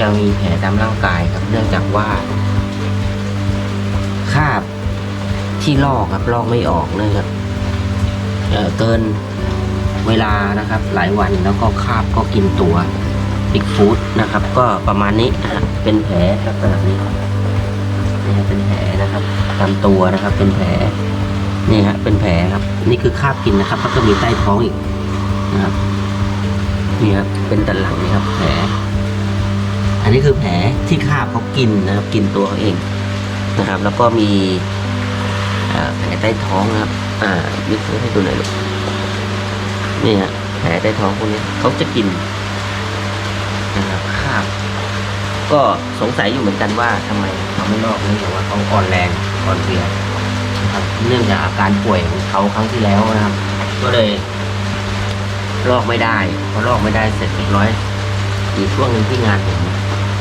จะมีแผลตามร่างกายครับ เนื่องจากว่าคราบที่ลอกครับลอกไม่ออกเนื่องจากเกินเวลานะครับ หลายวันแล้วก็คราบก็กินตัวบิ๊กฟูดนะครับ ก็ประมาณนี้นะฮะเป็นแผลลักษณะนี้ครับนี่ฮะเป็นแผลนะครับตามตัวนะครับ เป็นแผลนี่ฮะเป็นแผลครับ นี่คือคราบกินนะครับแล้วก็มีใต้ท้องอีกนะครับนี่ครับเป็นตันหลังนี่ครับแผล นนี้คือแผลที่คาบเขากินนะครับ กินตัวเขาเองนะครับ แล้วก็มีแผลใต้ท้องนะครับ อ่ายกให้ดูหน่อยลูกนี่ฮะแผลใต้ท้องพวกนี้เขาจะกินนะครับคาบก็สงสัยอยู่เหมือนกันว่าทำไมเขาไม่ลอกเนื่องจากว่าเขาอ่อนแรงอ่อนเพลียนะครับเนื่องจากอาการป่วยของเขาครั้งที่แล้วนะครับ ก็เลยลอกไม่ได้พอลอกไม่ได้เสร็จเรียบร้อยอีกช่วงหนึ่งที่งานผม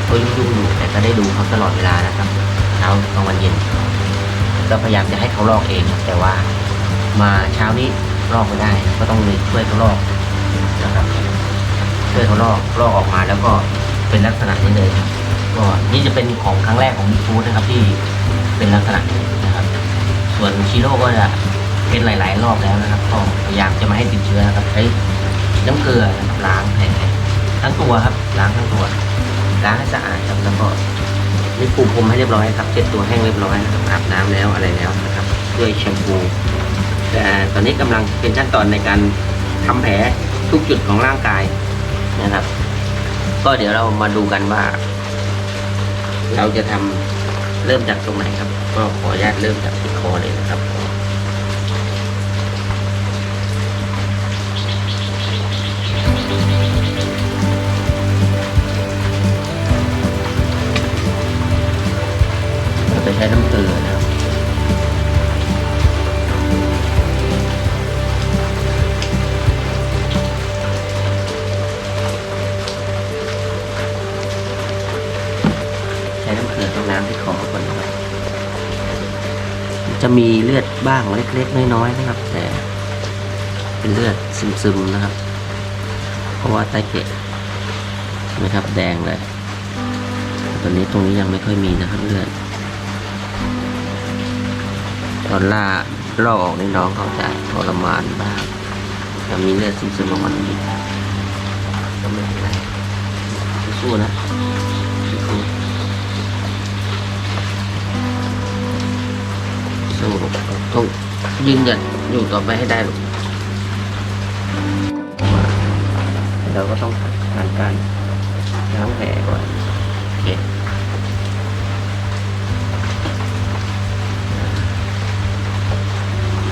ก็ยุ่งๆอยู่แต่ก็ได้ดูเขาตลอดเวลานะครับเช้ากลางวันเย็น ก็พยายามจะให้เขาลอกเอง แต่ว่ามาเช้านี้ลอกไม่ได้ ก็ต้องเลยช่วยเขาลอกนะครับช่วยเขาลอกลอกออกมาแล้วก็เป็นลักษณะนี้เลยก็นี่จะเป็นของครั้งแรกของบิ๊กฟูดนะครับที่เป็นลักษณะนี้นะครับ ส่วนชิโร่ก็จะเป็นหลาย ๆ รอบแล้วนะครับก็พยายามจะม่ให้ติดเชื้อนะครับใช้น้ำเกลือนะครับล้างแผลทั้งตัวครับล้างทั้งตัว ล้างให้สะอาดครับแล้วก็นี่ปูพรมให้เรียบร้อยครับเช็ดตัวแห้งเรียบร้อยนะครับอาบน้ำแล้วอะไรแล้วนะครับด้วยแชมพูแต่ตอนนี้กำลังเป็นขั้นตอนในการทำแผลทุกจุดของร่างกายนะครับ ก็เดี๋ยวเรามาดูกันว่า เราจะทำเริ่มจากตรงไหนครับ ก็ขออนุญาตเริ่มจากที่คอเลยนะครับ เราจะใช้น้ำเกลือนะครับใช้น้ำเกลือตรงน้ำที่คอก่อนนะครับจะมีเลือดบ้างเล็กๆ น้อยๆ นะครับ แต่เป็นเลือดซึมๆนะครับ เพราะว่าใต้เกะนะครับแดงเลยตอนนี้ตรงนี้ยังไม่ค่อยมีนะครับเลือด ตอนล่าลอกออกในน้องเขาจะทรมานบ้างจะมีเลือดซึมๆออกมาอีกก็ไม่เป็นไรสู้นะสู้สู้ต้องยืนหยัดอยู่ต่อไปให้ได้ลูกเราก็ต้องผ่านการล้างแผลก่อนโอเค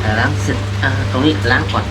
อ่าล้างเสร็จอ่าตรงนี้ล้างก่อ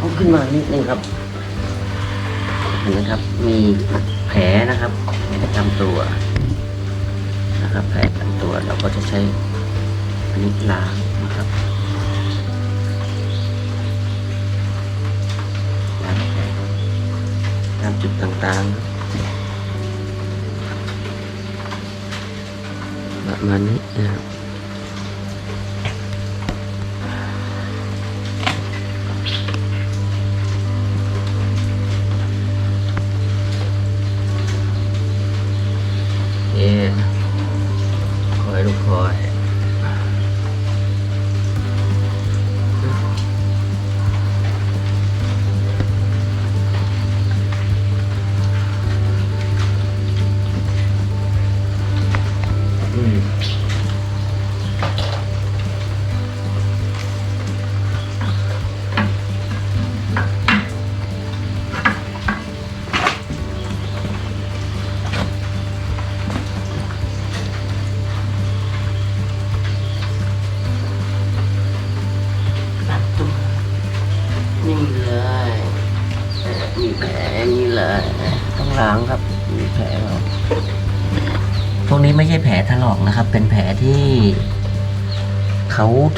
เขาขึ้นมานิดนึงครับเห็นไหมครับ มีแผลนะครับแผลประจำตัวนะครับ แผลประจำตัวเราก็จะใช้อันนี้ล้างนะครับล้างแผลตามจุดต่างๆประมาณนี้นะครับ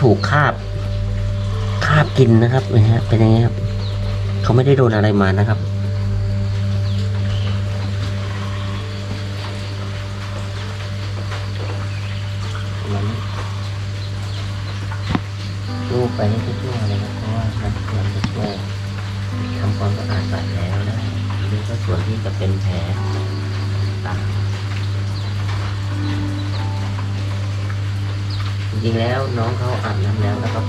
ถูกคาบ คาบกินนะครับนะฮะเป็นอย่างนี้ครับ เขาไม่ได้โดนอะไรมานะครับมันลูบไปให้ทั่วๆเลยครับเพราะว่ามันมันจะช่วยทำความสะอาดบาดแผลได้หรือก็ส่วนที่จะเป็นแผล จริงแล้วน้องเขาอาบน้ำแล้วนะครับ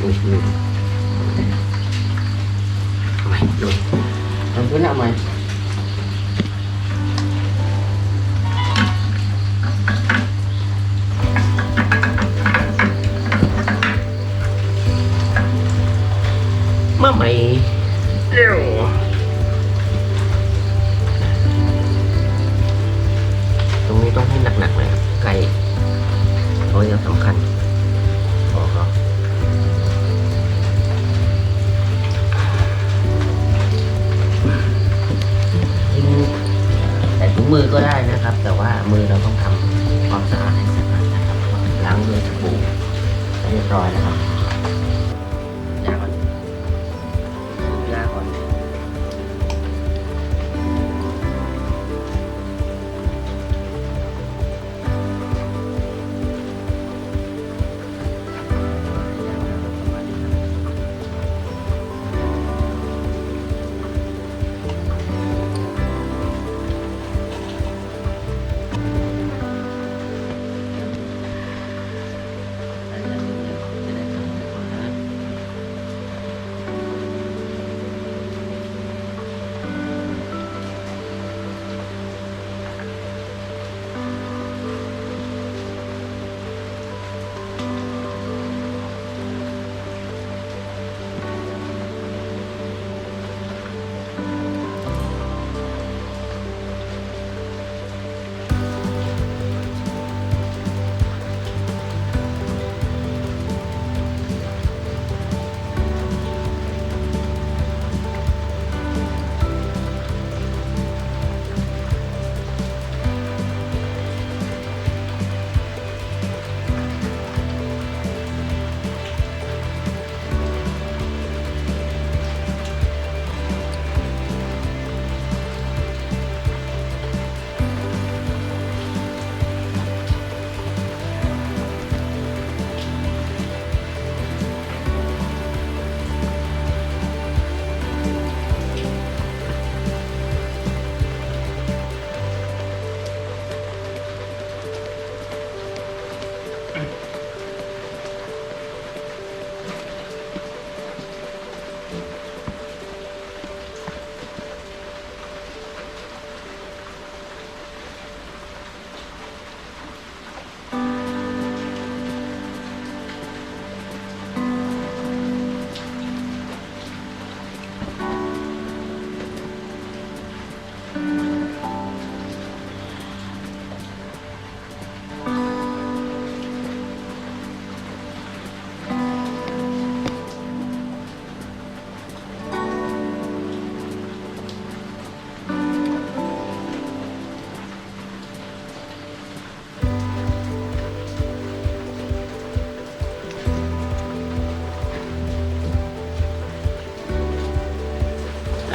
อุ้ยลืมทำไมหลุดทำเพื่อนเอาไหม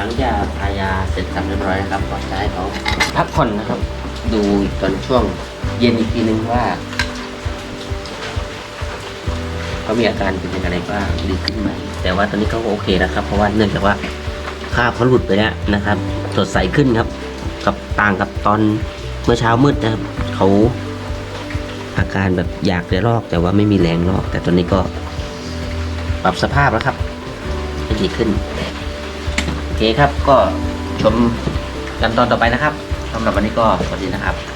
ลังจากทายาเสร็จสับเรียบร้อยนะครับก็จะให้เขาพักผ่อนนะครับ ดูตอนช่วงเย็นอีกทีนึงว่าเขามีอาการเป็นยังไงบ้างดีขึ้นไหมแต่ว่าตอนนี้เขาก็โอเคนะครับ เพราะว่าเนื่องจากว่าคาบเขาหลุดไปแล้วนะครับ สดใสขึ้นครับ กับต่างกับตอนเมื่อเช้ามืดนะครับเขาอาการแบบอยากจะลอก แต่ว่าไม่มีแรงลอก แต่ตอนนี้ก็ปรับสภาพแล้วครับให้ดีขึ้น เคครับก็ชมกันตอนต่อไปนะครับสำหรับวันนี้ก็สวัสดีนะครับ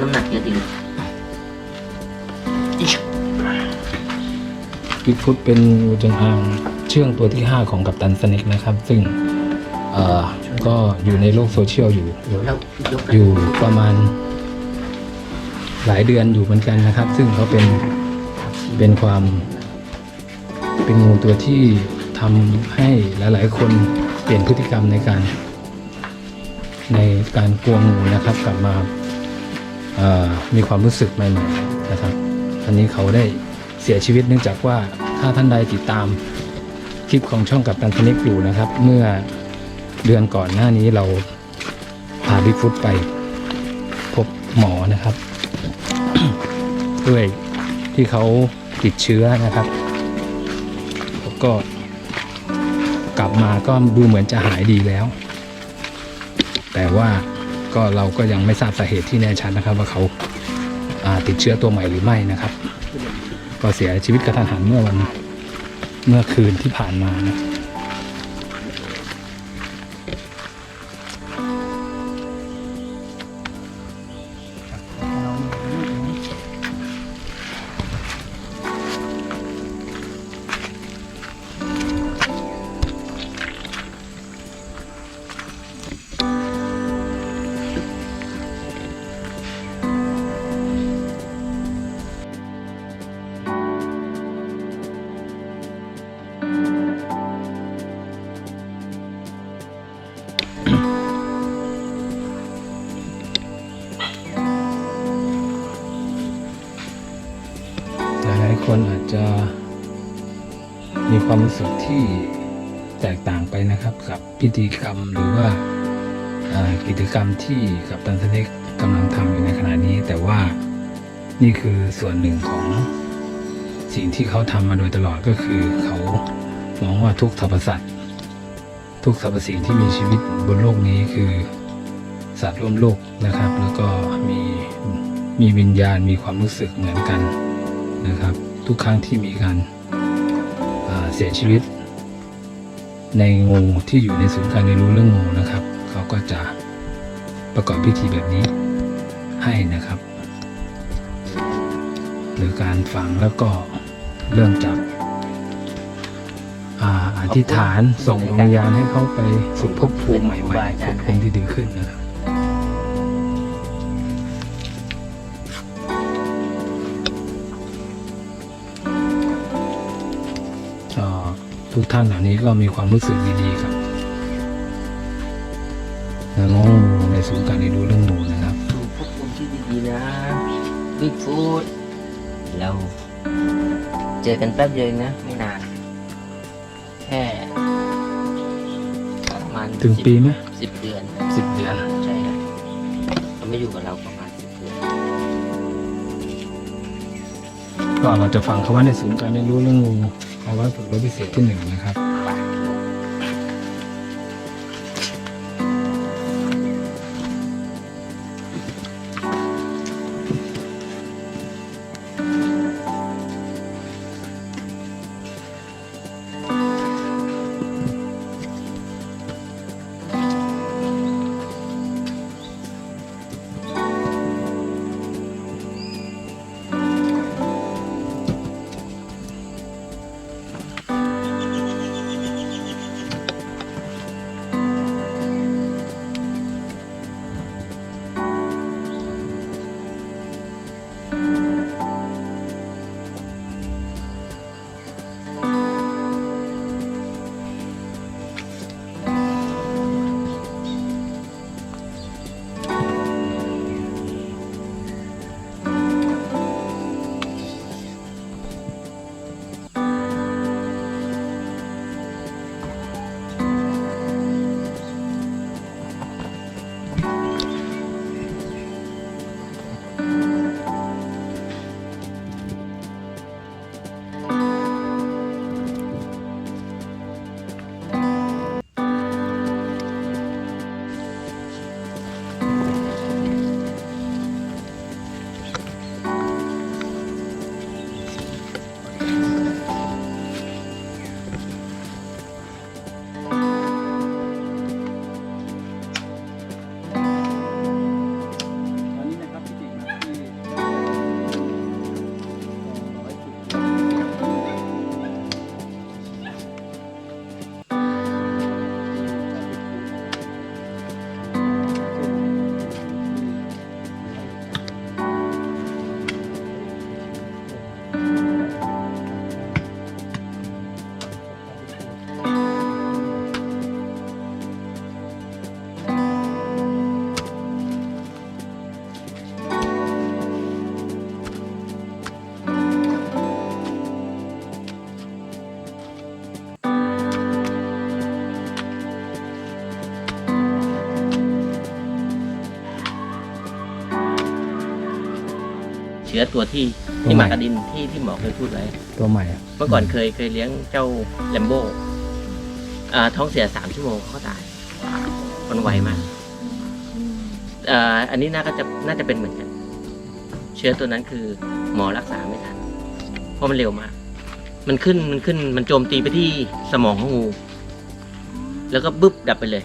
น้ำหนักเยอะดิลูกอิ๊ยบิ๊กฟุตเป็นงูจงอางเชื่องตัวที่ 5 ของกัปตันสเน็กนะครับ ซึ่งเอ่อก็อยู่ในโลกโซเชียลอยู่ เดี๋ยวเรายกอยู่ประมาณ หลายเดือนอยู่เหมือนกันนะครับ ซึ่งเขาเป็นเป็นความ เป็นงูตัวที่ทำให้หลาย ๆ คนเปลี่ยนพฤติกรรมในการ ในการกลัวงูนะครับ กลับมาเอ่อ มีความรู้สึกใหม่ๆนะครับอันนี้เขาได้เสียชีวิตเนื่องจากว่าถ้าท่านใดติดตามคลิปของช่องกับตันสเน็กอยู่นะครับ เมื่อเดือนก่อนหน้านี้เราพาบิ๊กฟุตไปพบหมอนะครับ ด้วยที่เขาติดเชื้อนะครับแล้วก็กลับมาก็ดูเหมือนจะหายดีแล้ว แต่ว่า ก็เราก็ยังไม่ทราบสาเหตุที่แน่ชัดนะครับ ว่าเขาาติดเชื้อตัวใหม่หรือไม่นะครับ ก็เสียชีวิตกระทันหันเมื่อวันเมื่อคืนที่ผ่านมานะายคนอาจจะมีความรู้สึกที่แตกต่างไปนะครับกับพิธีกรรมหรือว่าอ่ากิจกรรมที่กับตันสเน็กกำลังทำอยู่ในขณะนี้ แต่ว่านี่คือส่วนหนึ่งของสิ่งที่เขาทำมาโดยตลอดก็คือเขามองว่าทุกสรรพสัตว์ทุกสรรพสิ่งที่มีชีวิตบนโลกนี้คือสัตว์ร่วมโลกนะครับ แล้วก็มีมีวิญญาณมีความรู้สึกเหมือนกันนะครับ ทุกครั้งที่มีการเสียชีวิต ในงูที่อยู่ในศูนย์การเรียนรู้เรื่องงูนะครับ เขาก็จะประกอบพิธีแบบนี้ให้นะครับ หรือการฝังแล้วก็เริ่มจากอาอธิษฐานส่งดวงวิญญาณให้เขาไปสู่ภพภูมิใหม่ๆภพภูมิที่ดีขึ้นนะครับ ทุกท่านเหล่านี้ก็มีความรู้สึกดีๆครับน้องงูในศูนย์การเรียนรู้เรื่องงูนะครับสู่ภพภูมิที่ดีๆนะบิ๊กฟูดเราเจอกันแป๊บเดียวเองนะ ไม่นาน แค่ประมาณถึงปีไหมสิบเดือนสิบเดือนใช่ครับเขาไม่อยู่กับเราประมาณสิบเดือนก็เราจะฟังคำว่าในศูนย์การเรียนรู้เรื่องงู เอาไว้ฝึกรถพิเศษที่หนึ่งนะครับ ชื้อตัวที่ตัวที่ใหหม่มากระดินที่ที่หมอเคยพูดไว้ตัวใหม่อะเมื่อก่อนเคยเคยเลี้ยงเจ้าแลมโบ้อ่าท้องเสียสามชั่วโมงเขาก็ตายมันไวมากอ่าอันนี้น่าก็จะน่าจะเป็นเหมือนกัน เชื้อตัวนั้นคือหมอรักษาไม่ทันเพราะมันเร็วมาก มันขึ้นมันขึ้นมันโจมตีไปที่สมองของงู แล้วก็บึ๊บดับไปเลย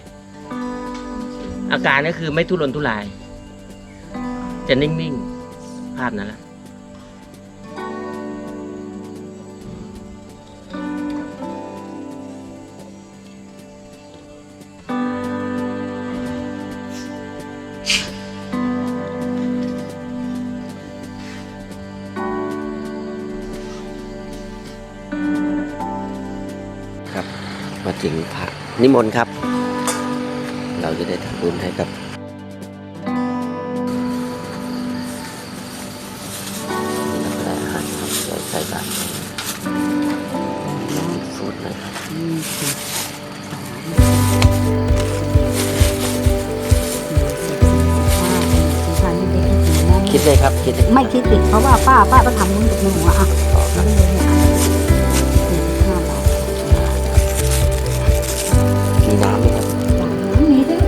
อาการก็คือไม่ทุรนทุราย จะนิ่งๆภาพนั้นแหละ นิมนต์ครับ เราจะได้ทำบุญให้กับนักได้อาหารครับเราใส่บาตรฟูดนะครับคิดเลยครับคิดเลยไม่คิดติดเพราะว่าป้าป้าก็ทำนุ่นกับหนูอะ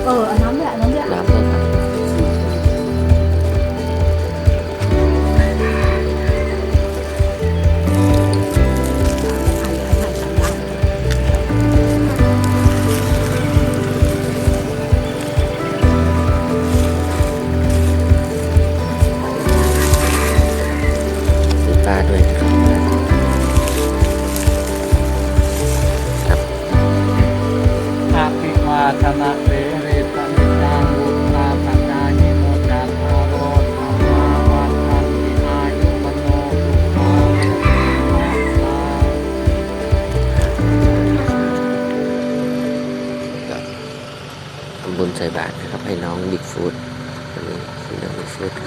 มี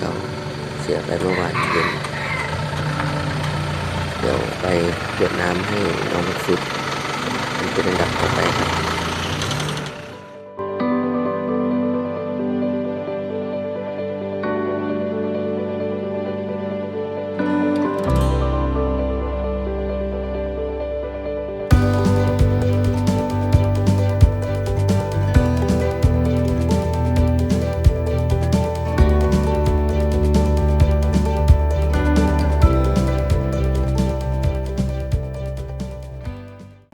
เขาเสียไปเมื่อวานเย็นเดี๋ยวไปเกรวดน้ำให้น้องฟุตมันเป็นอันดับต่อไปครับ